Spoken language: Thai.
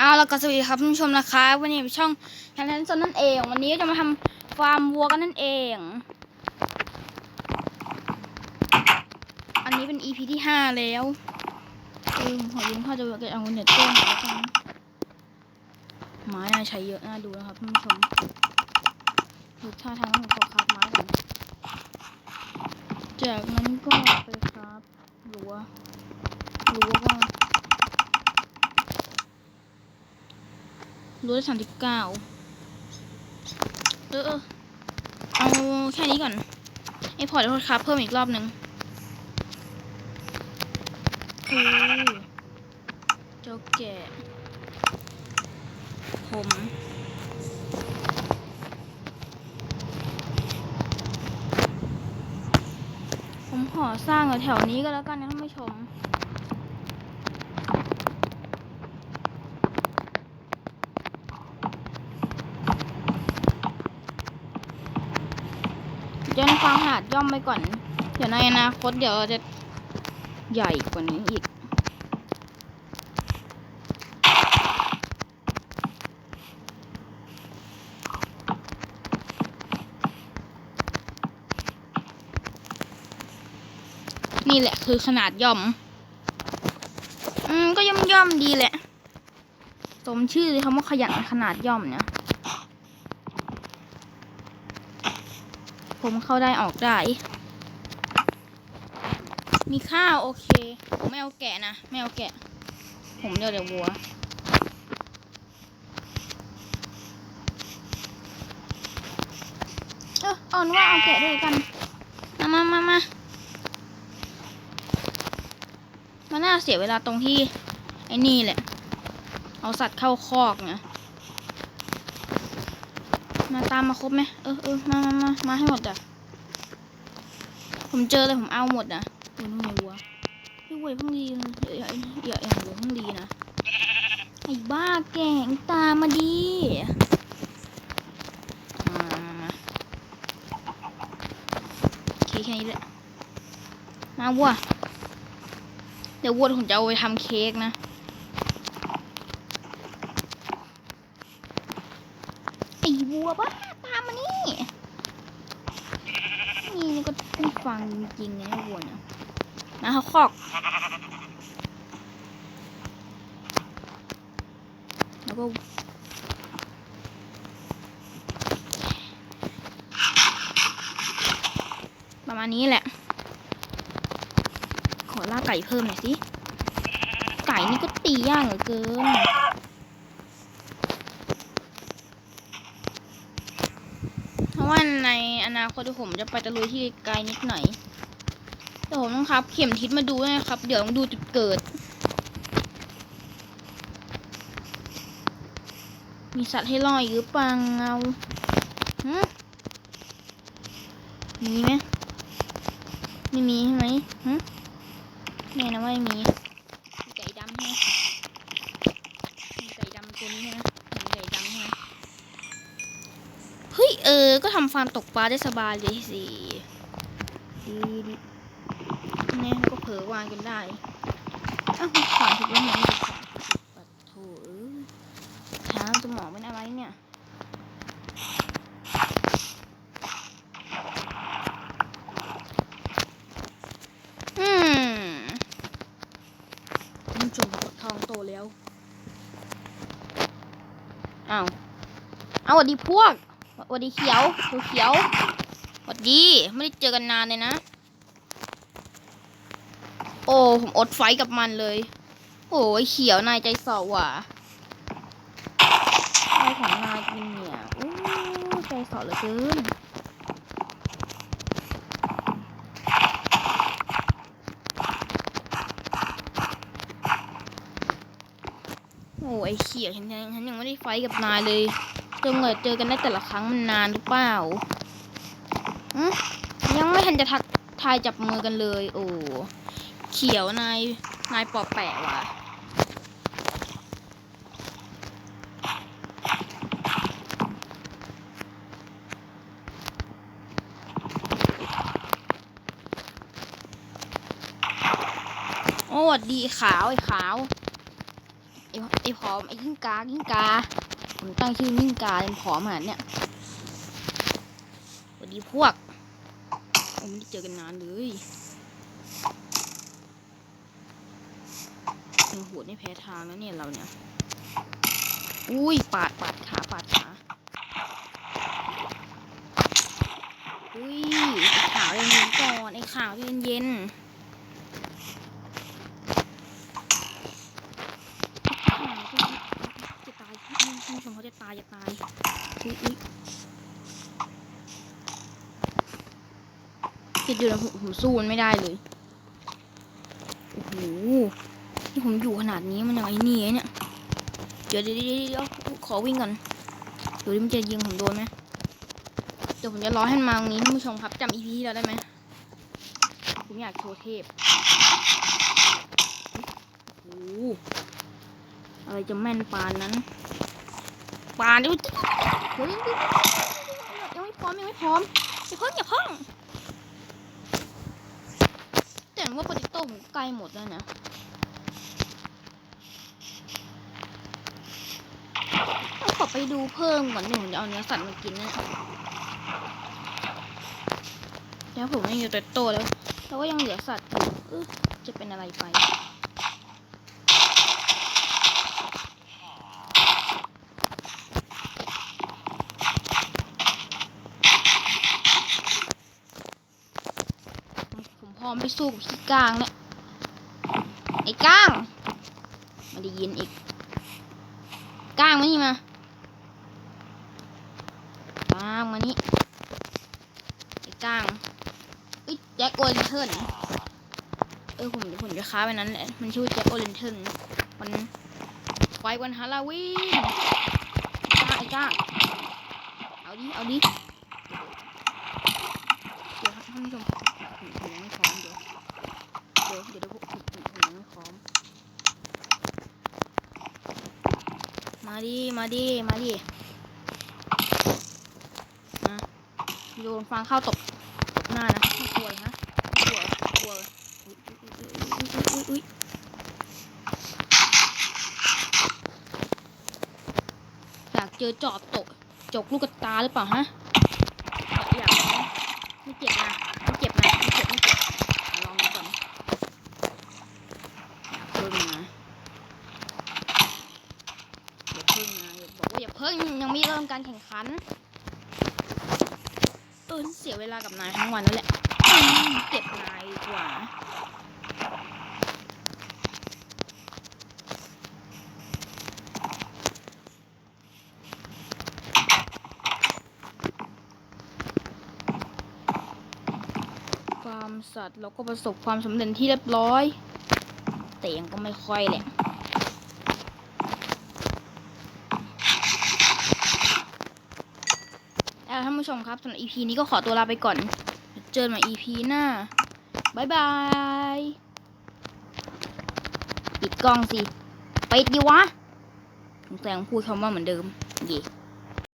เอาแล้วก็สวัสดีครับท่านผู้ชมนะคะวันนี้เป็นช่องแคนแทนซนนั่นเอง วันนี้จะมาทำฟาร์มวัวกันนั่นเอง อันนี้เป็น EP ที่ห้าแล้วเออขอยืมพ่อจะเอาเน็ตเต้นหน่อยแล้วกันไม้น่าใช้เยอะน่าดูนะครับท่านผู้ชมดูท่าทางของขอครับไม้ก่อนจากนั้นก็ไปครับรั้วรั้วก็ รู้ได้สามสิบเก้าเออเอาแค่นี้ก่อน ไอพอร์ตโทษครับ เพิ่มอีกรอบหนึ่งคือเจ้าแก่ผมผมขอสร้างแถวนี้ก็แล้วกันนะท่านผู้ชม เดินฟังหาดย่อมไปก่อน เดี๋ยวในอนาคตเดี๋ยวเราจะใหญ่กว่านี้อีกนี่แหละคือขนาดย่อม อืม ก็ย่อมย่อมดีแหละ สมชื่อคำว่าขยันขนาดย่อมเนี่ย ผมเข้าได้ออกได้ มีข้าวโอเค ผมไม่เอาแกะนะ ไม่เอาแกะ ผมเดี๋ยวเดี๋ยววัว เออเอาเป็นว่าเอาแกะด้วยกัน มามามามามันน่าเสียเวลาตรงที่ ไอ้นี่แหละ เอาสัตว์เข้าคอกไง มาตามมาครบไหมเออเออมามามามาให้หมดอะผมเจอเลยผมเอาหมดอะโอ้ยนู่นไงวัวพี่วัวเพิ่งดีนะเยอย่าอย่าอย่าวัวพิ่งดีนะไอ้บ้าแก่งตามมาดีมามามาโอเคแค่นี้แหละมาวัวเดี๋ยววัวผมจะเอาไปทำเค้กนะ วัวบ้าตามมานี่ นี่นี่ก็ต้องฟังจริงๆนะวัวเนี่ยนะเขาคอกแล้วก็ประมาณนี้แหละ ขอล่าไก่เพิ่มหน่อยสิ ไก่นี่ก็ตียากเหลือเกิน เพราะ ว่าในอนาคตผมจะไปตะลุยที่ไกลนิดหน่อยแต่ผมต้องครับ เข็มทิศมาดูด้วยนะครับ เดี๋ยวต้องดูจุดเกิด มีสัตว์ให้ล่ออีกหรือเปล่าเงาฮะมีไหมไม่มีใช่ไหมฮะแน่นะว่าไม่มีไก่ดำใช่ไหมมีไก่ดำตัวนี้ใช่ไหมมีไก่ดำใช่ไหม เฮ้ย เออก็ทำฟาร์มตกปลาได้สบายเลยสิเนี่ยก็เผลอวางจนได้อ้าวขวานถูกแล้วไหมปัดโถเอ้ยถามสมองเป็นอะไรเนี่ยอืมคุณจมทองโตแล้วอ้าวเอาดีพวก สวัสดีเขียวเขียวเขียวสวัสดี ไม่ได้เจอกันนานเลยนะ โอ้ ผมอดไฟกับมันเลย โอ้ยเขียวนายใจสอว่ะอะไรของนายกินเนี่ยโอ้ใจสอเหลือเกินโอ้ไอเขียวฉันยังฉันยังไม่ได้ไฟกับนายเลย จนเกิดเจอกันได้แต่ละครั้งมันนานหรือเปล่ายังไม่ทันจะทักทายจับมือกันเลย โอ้เขียวนายนายปอบแปะว่ะโอ้ดีขาวไอ้ขาวไอ้ไอ้ผอมไอ้กิ้งกากิ้งกา ผมตั้งชื่อกิ้งกาเป็นผอมขนาดเนี้ยสวัสดีพวกผมไม่ได้เจอกันนานเลยยังโหดไม่แพ้ทางนะเนี่ยเราเนี่ย อุ้ยปาดปาดขาปาดขาอุ้ยขาวเย็นๆก่อนไอ้ขาวเย็นๆจะตายท่านผู้ชมเขาจะตายจะตาย อุ้ยอุ้ยคิดดูนะผมผมสู้มันไม่ได้เลย โอ้โหที่ผมอยู่ขนาดนี้มันยังไอ้นี่เนี่ย เดี๋ยวเดี๋ยวเดี๋ยวขอวิ่งก่อนดูดิมันจะยิงผมโดนไหมเดี๋ยวผมจะรอให้มันมาตรงนี้ท่านผู้ชมครับจำอีพีที่เราได้ไหมผมอยากโชว์เทพโอ้โหอะไรจะแม่นปานนั้น ปานนี่เฮ้ยยังไม่พร้อมยังไม่พร้อมอย่าเพิ่งอย่าเพิ่งแต่ว่าปรเจคโต้ผมใกล้หมดแล้วนะต้องขอไปดูเพิ่มก่อนหนึ่งจะเอาเนื้อสัตว์มากินนะแล้วผมยังอยู่แต่โตแล้วแต่ว่ายังเหลือสัตว์จะเป็นอะไรไป ผมพร้ อมไปสู้กับขี้ก้างเนี่ย ไอ้ก้างไมาได้ยินอีก ก้างมานี่มา ก้างมานี่ ไอ้ก้างเอ้ยแจ็คโอเลนเทิร์นเออผมผมจะค้าไปนั้นแหละ มันชื่อแจ็คโอเลนเทิร์นวันไฟวันฮาโลวีนไอ้ก้างไอ้ก้าง เอาดิ เอาดิ เดี๋ยวครับท่านผู้ชมผมยังไม่พอ เดี๋ยวเดี๋ยวเดี๋ยวผมผมผมยังไม่พร้อมมาดิมาดิมาดิมาโยนฟางข้าวตกตกหน้านะกลัวเลยฮะกลัวกลัวอุ๊ยอุ๊ยอยากเจอจอบตกจกลูกตาหรือเปล่าฮะ อยากไหมไม่เจ็บนะ ไม่เจ็บนะ ไม่เจ็บ ไม่เจ็บลองดูก่อนอย่าเพิ่งนะ อย่าเพิ่งนะอย่าบอกว่าอย่า เพิ่งยังไม่เริ่มการแข่งขันเออเสียเวลากับนายทั้งวันแล้วแหละเก็บนายกว่าฟามสัตว์เราก็ประสบความสำเร็จที่เรียบร้อย แต่ยังก็ไม่ค่อยแหละ เอา ท่านผู้ชมครับสำหรับ EP นี้ก็ขอตัวลาไปก่อน เจอกันใหม่ EP หน้าบายบาย ปิดกล้องสิ ปิดดิวะสงสัยต้องพูดคำว่าเหมือนเดิม เย่